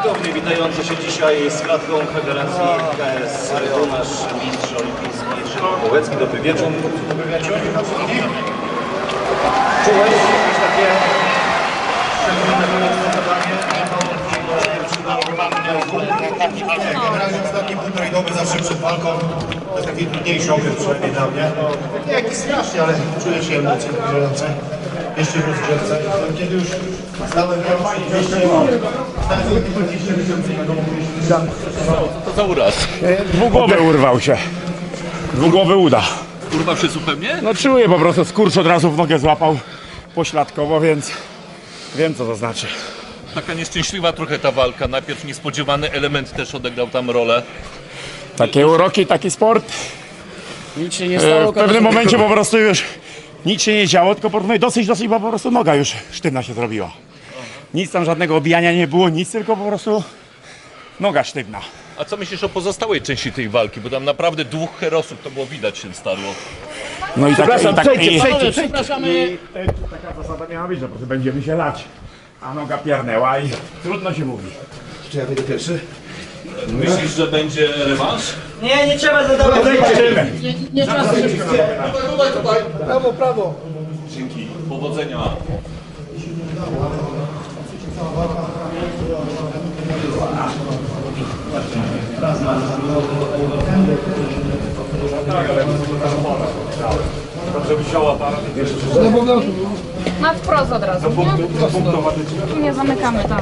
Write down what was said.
Efektownie witający się dzisiaj z klatką federacji KS nasz mistrz olimpijski Szymon Kołecki. Dobry wieczór. Dobry wieczór. Czułeś jakieś takie szczególne zadanie? Generalnie ostatnie półtorej doby zawsze przed walką to jest taki trudniejszy okres przynajmniej dla mnie. Nie jakiś strasznie, ale czuję się emocje budujące. Jeszcze w rozgrzewce. Kiedy już sobie tylko 20 miesięcy na domu. To za uraz. Dwugłowy urwał się. Dwugłowy uda. Urwał się zupełnie? No czuję po prostu, skurcz od razu w nogę złapał pośladkowo, więc wiem co to znaczy. Taka nieszczęśliwa trochę ta walka. Najpierw niespodziewany element też odegrał tam rolę. Takie uroki, taki sport. Nic się nie E, stało. W pewnym momencie po prostu już nic się nie działo, tylko po prostu, no i dosyć, dosyć, bo po prostu noga już sztywna się zrobiła. Nic tam, żadnego obijania nie było, nic, tylko po prostu noga sztywna. A co myślisz o pozostałej części tej walki? Bo tam naprawdę dwóch herosów to było widać się starło. No i tak, i tak i, Panowie, przepraszamy. taka zasada miała być, że po prostu będziemy się lać. A noga piernęła i trudno się mówi. Czy ja będę pierwszy? Myślisz, że będzie rewanż? Nie, nie trzeba zadawać. Nie, nie trzeba sobie Prawo, prawo. Dzięki. Powodzenia. Na wprost od razu, nie? Tu nie zamykamy tam.